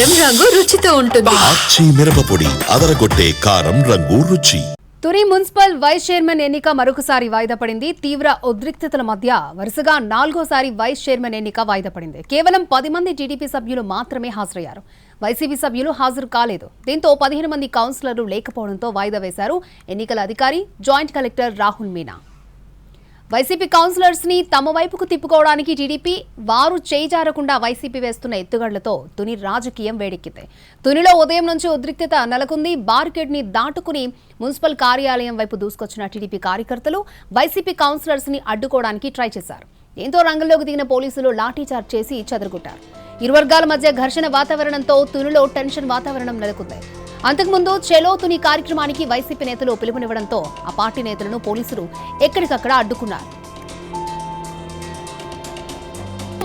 కారం రంగు రుచితో ఉంటుంది. మిరపపొడి అదరగొట్టే కారం రంగు రుచి. తుని మున్సిపల్ వైస్ చైర్మన్ ఎన్నిక మరొకసారి వాయిదా పడింది. తీవ్ర ఉద్రిక్తతల మధ్య వరుసగా నాలుగోసారి వైస్ చైర్మన్ ఎన్నిక వాయిదా పడింది. కేవలం పది మంది టీడీపీ సభ్యులు మాత్రమే హాజరయ్యారు. వైసీపీ సభ్యులు హాజరు కాలేదు. దీంతో పదిహేను మంది కౌన్సిలర్లు లేకపోవడంతో వాయిదా వేశారు. ఎన్నికల అధికారి joint collector Rahul Meena. YCP కౌన్సిలర్స్ని తమ వైపుకు తిప్పుకోవడానికి టీడీపీ వారు చేయిజారకుండా వైసీపీ వేస్తున్న ఎత్తుగడలతో తుని రాజకీయం వేడెక్కింది. తునిలో ఉదయం నుంచి ఉద్రిక్తత నెలకొంది. బార్కెడ్ని దాటుకుని మున్సిపల్ కార్యాలయం వైపు దూసుకొచ్చిన టీడీపీ కార్యకర్తలు వైసీపీ కౌన్సిలర్స్ని అడ్డుకోవడానికి ట్రై చేశారు. దీంతో రంగంలోకి దిగిన పోలీసులు లాఠీచార్జ్ చేసి చెదరగొట్టారు. ఇరు వర్గాల మధ్య ఘర్షణ వాతావరణంతో తునిలో టెన్షన్ వాతావరణం నెలకొంది. అంతకుముందు చెలోతుని కార్యక్రమానికి వైసీపీ నేతలు పిలుపునివ్వడంతో ఆ పార్టీ నేతలను పోలీసులు ఎక్కడికక్కడ అడ్డుకున్నారు.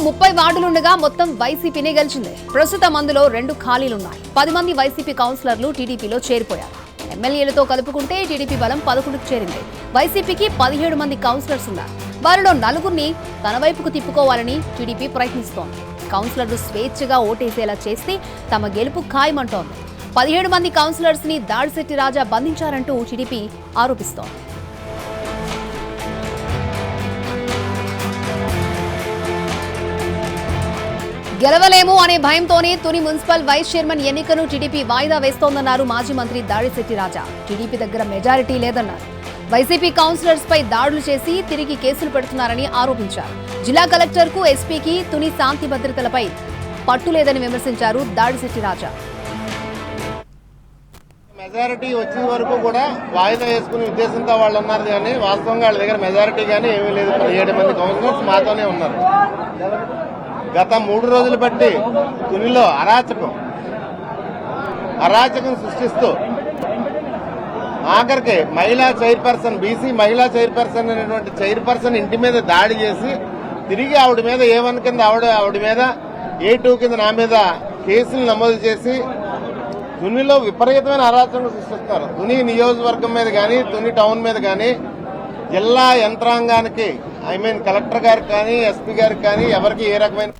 ముప్పై వార్డులుండగా మొత్తం వైసీపీనే గెలిచింది. ప్రస్తుతం అందులో రెండు ఖాళీలున్నాయి. పది మంది వైసీపీ కౌన్సిలర్లు టీడీపీలో చేరిపోయారు. ఎమ్మెల్యేలతో కలుపుకుంటే టీడీపీ బలం పదకొండుకు చేరింది. వైసీపీకి పదిహేడు మంది కౌన్సిలర్స్ ఉన్నారు. వారిలో నలుగురిని తన వైపుకు తిప్పుకోవాలని టీడీపీ ప్రయత్నిస్తోంది. కౌన్సిలర్లు స్వేచ్ఛగా ఓటేసేలా చేస్తే తమ గెలుపు ఖాయమంటోంది. పదిహేడు మంది కౌన్సిలర్స్ని దాడిశెట్టి రాజా బంధించారంటూ టీడీపీ ఆరోపిస్తోంది. గెలవలేము అనే భయంతోనే తుని మున్సిపల్ వైస్ చైర్మన్ ఎన్నికను టీడీపీ వాయిదా వేస్తోందన్నారు మాజీ మంత్రి దాడిశెట్టి రాజా. టీడీపీ దగ్గర మెజారిటీ లేదన్నారు. వైసీపీ కౌన్సిలర్స్ పై దాడులు చేసి తిరిగి కేసులు పెడుతున్నారని ఆరోపించారు. జిల్లా కలెక్టర్కు ఎస్పీకి తుని శాంతి భద్రతలపై పట్టు లేదని విమర్శించారు దాడిశెట్టి రాజా. మెజారిటీ వచ్చే వరకు కూడా వాయిదా వేసుకునే ఉద్దేశంతో వాళ్ళు ఉన్నారు కానీ వాస్తవంగా వాళ్ళ దగ్గర మెజారిటీ కానీ ఏమీ లేదు. పదిహేడు మంది కౌన్సిలర్స్ మాతోనే ఉన్నారు. గత మూడు రోజులు బట్టి తునిలో అరాచకం అరాచకం సృష్టిస్తూ ఆఖరికి మహిళా చైర్పర్సన్ బీసీ మహిళా చైర్పర్సన్ అనేటువంటి చైర్పర్సన్ ఇంటి మీద దాడి చేసి తిరిగి ఆవిడ మీద ఏ వన్ కింద ఆవిడ ఆవిడ మీద ఏ టూ కింద నా మీద కేసులు నమోదు చేసి తునిలో విపరీతమైన అరాచకం సృష్టిస్తారు. తుని నియోజకవర్గం మీద కానీ తుని టౌన్ మీద కానీ జిల్లా యంత్రాంగానికి ఐ మీన్ కలెక్టర్ గారికి కానీ ఎస్పీ గారికి కానీ ఎవరికి ఏ రకమైన